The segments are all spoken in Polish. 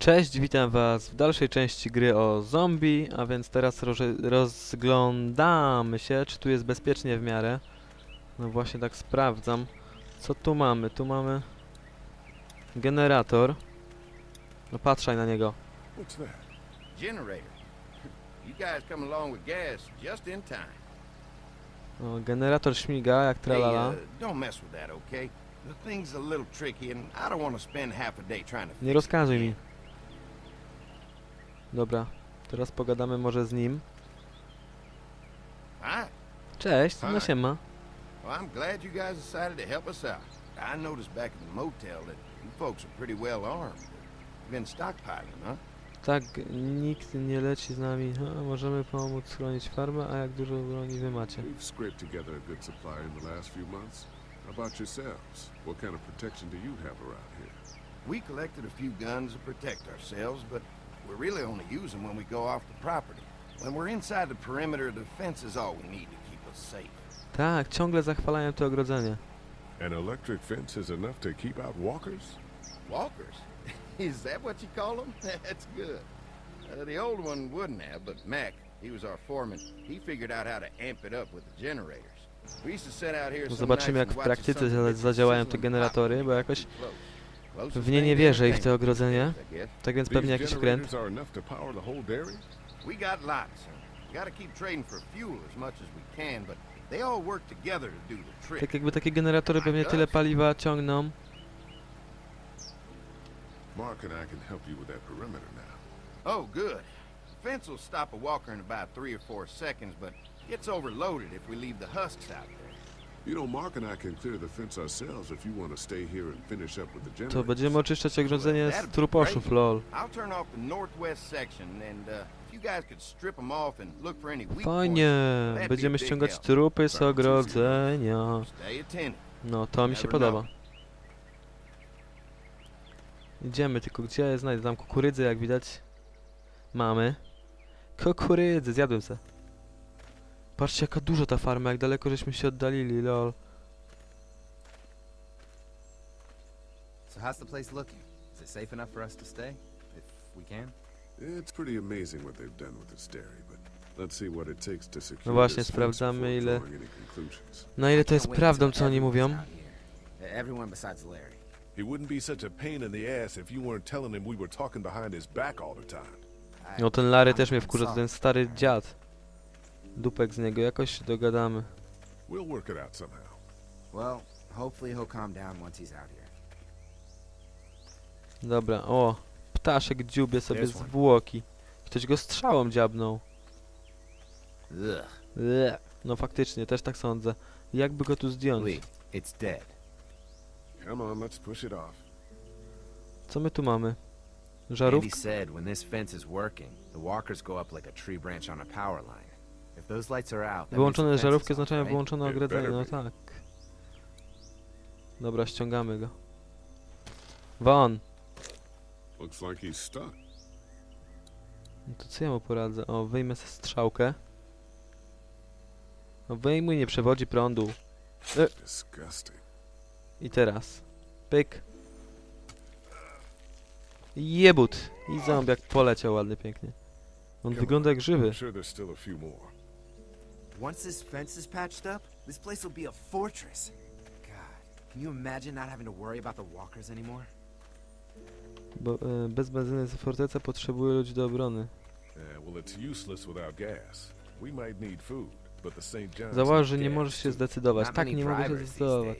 Cześć, witam was w dalszej części gry o zombie, a więc teraz roże- rozglądamy się, czy tu jest bezpiecznie w miarę. No właśnie tak sprawdzam. Co tu mamy? Tu mamy generator. No patrzaj na niego. What's that? Generator. You guys come along with gas just in time. O, generator śmiga jak tralala. Uh, don't mess with that, okay? The thing's a little tricky, and I don't want to spend half a day trying to Nie rozkazuj mi. Dobra, teraz pogadamy może z nim. Hi. Cześć, no Hi. siema. Well, I'm glad you guys decided to help us out. I noticed back in the motel that you folks are pretty well armed. You've been stockpiling, huh? Tak, nikt nie leci z nami. A, możemy pomóc chronić farmę, a jak dużo broni wy macie? We've scraped together a good supply in the last few months. How about yourselves? What kind of protection do you have around here? We collected a few guns to protect ourselves, but we really only use them when we go off the property. When we're inside the perimeter, the fence is all we need to keep us safe. Tak, ciągle zachwalają to ogrodzenie. An electric fence is enough to keep out walkers? Walkers? Is that what you call them? That's good. Uh, the old one wouldn't have, but Mac, he was our foreman, he figured out how to amp it up with the generators. We used to set out here No some Zobaczymy, jak w and watch the praktyce za- zadziałają te sizzling generatory, bo jakoś close. W nie wierzę i w anything te ogrodzenie. Tak więc pewnie jakiś wkręt. generators are enough to power the whole dairy? We got lots. We gotta keep trading for fuel as much as we can, but they all work together to do the trick. Tak jakby takie generatory pewnie tyle paliwa ciągną. Mark and I can help you with that perimeter now. Oh, good. The fence will stop a walker in about three or four seconds, but gets overloaded if we leave the husks out there. You know, Mark and I can clear the fence ourselves if you want to stay here and finish up with the To będziemy oczyszczać ogrodzenie z truposzów, lol. I'll turn off the northwest section, and uh, if you guys could strip them off and look for any weak Fajnie, points, będziemy ściągać trupy z ogrodzenia. stay attentive. No, to mi się podoba. Idziemy, tylko gdzie ja znajdę? Tam kukurydzę, jak widać. Mamy. Kukurydzy, zjadłem se. Patrzcie, jaka duża ta farma, jak daleko żeśmy się oddalili, lol. So how's the place looking? Is it safe enough for us to stay? If we can? It's pretty amazing what they've done with this dairy, but let's see what it takes to secure No właśnie, sprawdzamy, ile-. Na ile to jest prawdą, co oni mówią? here. Everyone besides Larry. He wouldn't be such a pain in the ass if you weren't telling him we were talking behind his back all the time. No ten Larry też mnie wkurza, ten stary dziad. Dupek z niego, jakoś się dogadamy. We'll work it out somehow. Well, hopefully he'll calm down once he's out here. Dobra, o. Ptaszek dziubie sobie Jest one. zwłoki. Ktoś go strzałą dziabnął. Ugh. No faktycznie, też tak sądzę. Jakby go tu zdjąć? Lee, it's dead. Come on, let's push it off. Co my tu mamy? Andy Żarówka? said when this fence is working, the walkers go up like a tree branch on a power line. Wyłączone żarówki oznaczają wyłączone ogrodzenie, no tak. Dobra, ściągamy go. Won! Looks like he's stuck. No to co ja mu poradzę? O, wyjmę sobie strzałkę. No wyjmuj, nie przewodzi prądu. Disgusting. I teraz. Pyk. Jebut! I zombiak poleciał ładnie, pięknie. On wygląda jak żywy. I'm sure there's still a few more. Once this fence is patched up, this place will be a fortress. God, can you imagine not having to worry about the walkers anymore? Bo e, bez benzyny forteca potrzebuje ludzi do obrony. Well, it's useless without gas. We might need food, but the St. John's Zauważ, że nie gas, możesz się too. zdecydować. Not Tak, many nie mogę się drivers these zdecydować.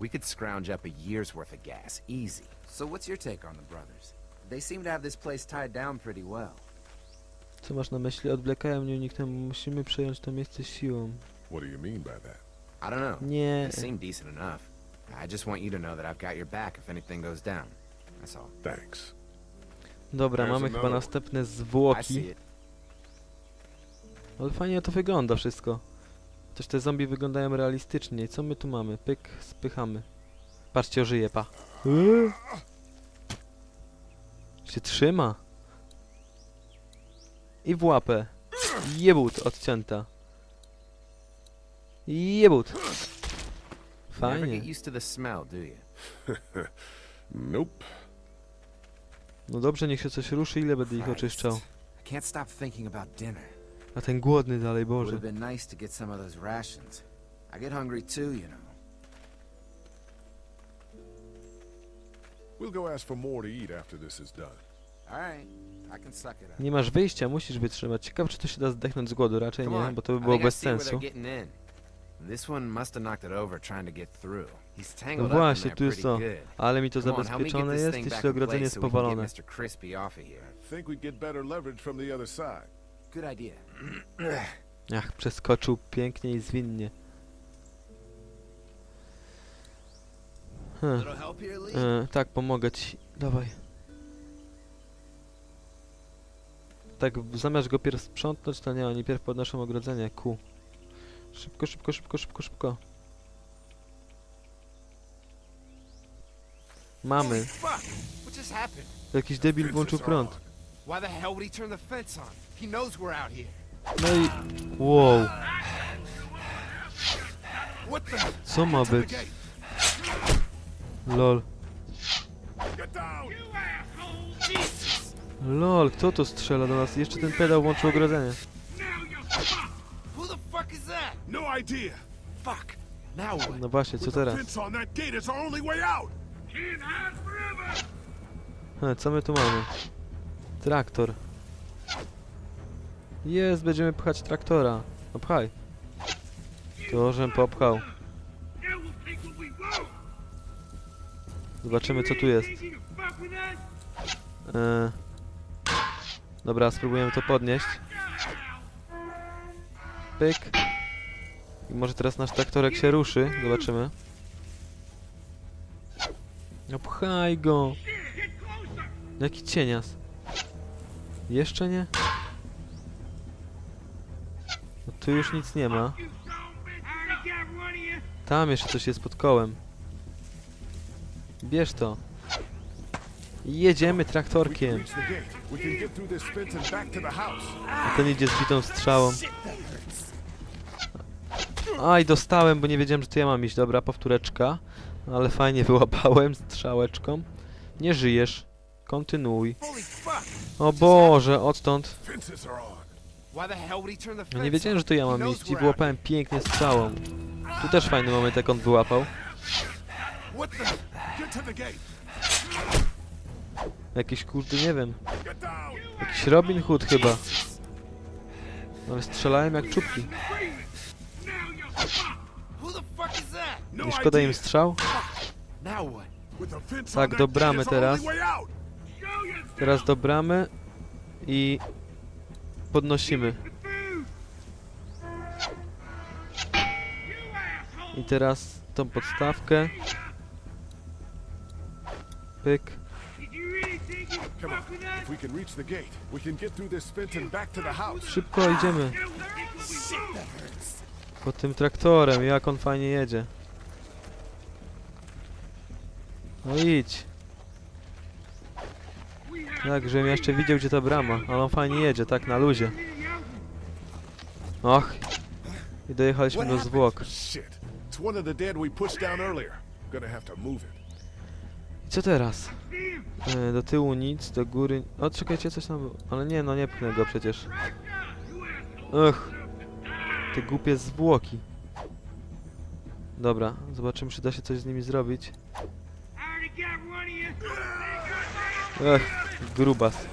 We could scrounge up a year's worth of gas, easy. So what's your take on the brothers? They seem to have this place tied down pretty well. Co masz na myśli? Odwlekają mnie uniknę. Musimy przejąć to miejsce siłą. What do you mean by that? I don't know. Nie. They seem decent enough. I just want you to know that I've got your back if anything goes down. That's all. Thanks. Dobra, There's mamy chyba następne I see zwłoki. it. Ale fajnie to wygląda wszystko. Też te zombie wyglądają realistycznie. Co my tu mamy? Pyk, spychamy. Patrzcie, żyje, pa. Eee. Się trzyma. I w łapę. Jebut odcięta. Jebut. Fajnie. Nope. No dobrze, niech się coś ruszy, ile będę ich oczyszczał. A ten głodny dalej, Boże. We'll go ask for more to eat after this is done. Nie masz wyjścia, musisz wytrzymać. Ciekawe, czy to się da zdechnąć z głodu. Raczej nie, bo to by było bez sensu. No właśnie, tu jest to. Ale mi to zabezpieczone jest, jeśli ogrodzenie jest powalone. Ach, przeskoczył pięknie i zwinnie. Hm. Lee? E, tak, pomogę ci. Dawaj. Tak, zamiast go pierw sprzątnąć, to nie, oni pierw podnoszą ogrodzenie. Ku. Szybko, szybko, szybko, szybko, szybko. Mamy. Jakiś debil włączył prąd. No i... Wow. Co ma być? Lol. Lol, kto to strzela do nas? Jeszcze ten pedał włączył ogrodzenie. No? No właśnie, co teraz? He, co my tu mamy? Traktor. Jest, będziemy pchać traktora. No pchaj. To, żem popchał. Zobaczymy, co tu jest. E... Dobra, spróbujemy to podnieść. Pyk. I może teraz nasz traktorek się ruszy. Zobaczymy. No pchaj go. Jaki cienias? Jeszcze nie? No tu już nic nie ma. Tam jeszcze coś jest pod kołem. Bierz to. Jedziemy traktorkiem. A ten idzie z bitą strzałą. Aj, dostałem, bo nie wiedziałem, że to ja mam iść. Dobra, powtóreczka. Ale fajnie wyłapałem strzałeczką. Nie żyjesz. Kontynuuj. O Boże, odtąd. Nie wiedziałem, że to ja mam iść i wyłapałem pięknie strzałą. Tu też fajny moment, jak on wyłapał. Jakiś kurde, nie wiem. Jakiś Robin Hood chyba. Ale strzelałem jak czubki. Nie szkoda im strzał? Tak, do bramy teraz. Teraz do bramy i podnosimy. I teraz tą podstawkę. Pyk. Come on. If we can reach the gate, we can get through this fence and back to the house. Szybko idziemy. Pod tym traktorem, jak on fajnie jedzie. No idź. Tak, żebym jeszcze widział gdzie ta brama, ale on fajnie jedzie, tak na luzie. Och. I dojechaliśmy do zwłok. Shit. It's one of the dead we pushed down earlier. Gonna have to move it. I co teraz? E, do tyłu nic, do góry... O, czekajcie, coś tam... było. Ale nie, no nie pchnę go przecież. Ugh. Te głupie zwłoki. Dobra, zobaczymy, czy da się coś z nimi zrobić. Ech, grubas.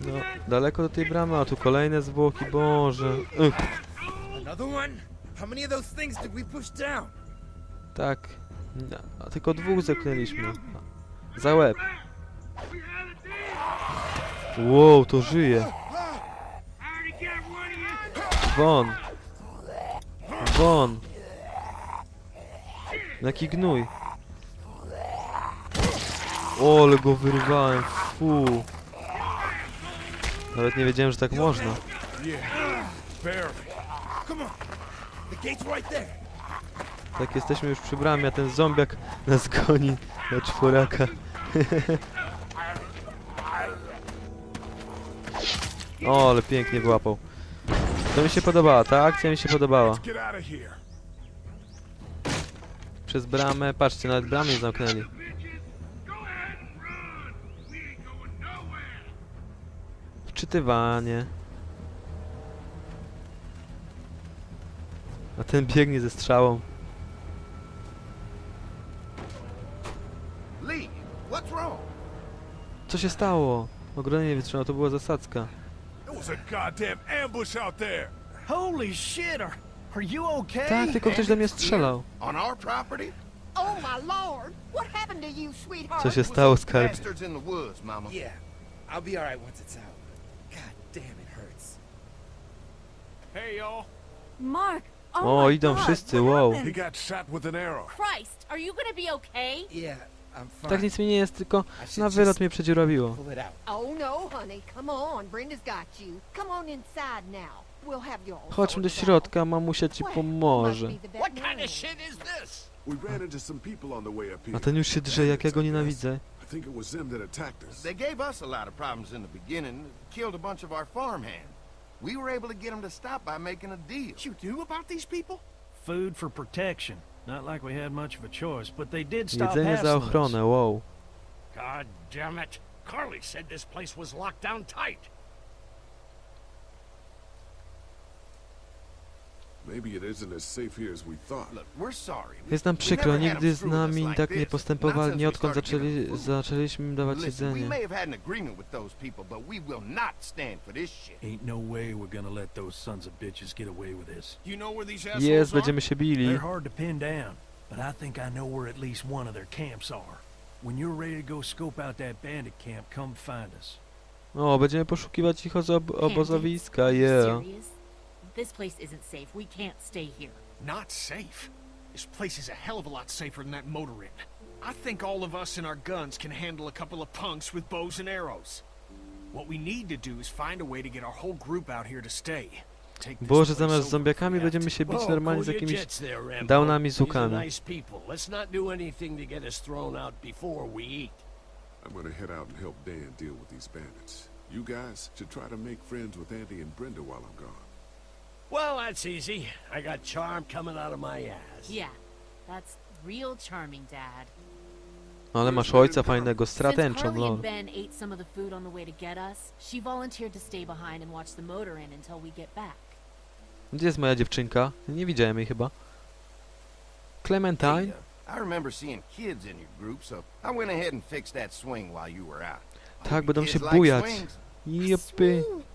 No, daleko do tej bramy, a tu kolejne zwłoki, Boże. One? How many of those things did we push down? tak. A tylko dwóch zepchnęliśmy. Za łeb. Wow, to żyje. Won. Won. Jaki gnój. O, ale go wyrwałem. Fu. Nawet nie wiedziałem, że tak można. Tak, jesteśmy już przy bramie, a ten zombiak nas goni na czworaka. o, ale pięknie wyłapał. To mi się podobała, ta akcja mi się podobała. Przez bramę. Patrzcie, nawet bramy nie zamknęli. Wczytywanie. A ten biegnie ze strzałą. Lee, what's wrong? Co się stało? Ogronie nie wytrzymał, to była zasadzka. There was a goddamn ambush out there. Holy shit, are, are you okay? Tak, tylko ktoś do mnie strzelał. On our property? Oh my lord! What happened to you, sweetheart? Co się stało, Skarb? Bastards in the woods, mama. Yeah, I'll be alright once it's out. God damn, it hurts. Hey, y'all. Mark! O, Oh my idą God, wszyscy, wow. He happened? got shot with an arrow. Christ, are you gonna be okay? Yeah, I'm fine. Tak nic mi nie jest, tylko na wylot mnie przedziurawiło. pull it out. Oh no, honey. Come on. Brenda's got you. Come on inside now. We'll have you all Chodźmy do sorted środka, mamusia ci pomoże. Must be the What kind veterinarian. of shit is this? We ran into some people on the way up here. A ten już się drze, jak ja go nienawidzę. I think it was them that attacked us. They gave us a lot of problems in the beginning, killed a bunch of our farmhands. We were able to get them to stop by making a deal. What you do about these people? Food for protection. Not like we had much of a choice, but they did stop Jedzenie za hassling us. ochronę, wow. God damn it. Carly said this place was locked down tight. Jest nam we przykro, nigdy z nami tak nie postępowali, nie odkąd zaczęli, zaczęliśmy im dawać jedzenie. no Jest, będziemy się bili. They're hard to pin down, but I think I know where at least one of their camps are. When you're ready to go scope out that bandit camp, come find us. O, będziemy poszukiwać ich ozo- obozowiska, yeah. Serious? This place isn't safe. We can't stay here. Not safe. This place is a hell of a lot safer than that motor inn. I think all of us and our guns can handle a couple of punks with bows and arrows. What we need to do is find a way to get our whole group out here to stay. Take this Boże, zamiast z zombiakami if we have będziemy się bić oh, normalnie z jakimiś jets downami z These łukami. nice people. Let's not do anything to get us thrown out before we eat. I'm gonna head out and help Dan deal with these bandits. You guys should try to make friends with Andy and Brenda while I'm gone. Well, that's easy. I got charm coming out of my ass. Yeah, that's real charming, Dad. Ale masz ojca fajnego, Since stratęczą, Carly lol. and Ben ate some of the food on the way to get us, she volunteered to stay behind and watch the motor inn until we get back. Gdzie jest moja dziewczynka? Nie widziałem jej chyba. Clementine? Uh, I remember seeing kids in your group, so I went ahead and fixed that swing while you were out. Tak, będą się bujać. swings. Juppy. Swing.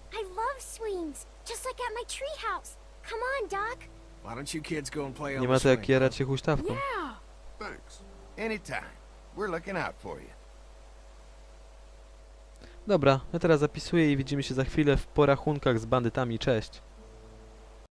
Swings, just like at my treehouse. Come on, Doc. Why don't you kids go and play on Nie the ma to jak swing, jarać się huśtawką. Yeah. Thanks. Anytime. We're looking out for you. Dobra, ja teraz zapisuję i widzimy się za chwilę w porachunkach z bandytami. Cześć.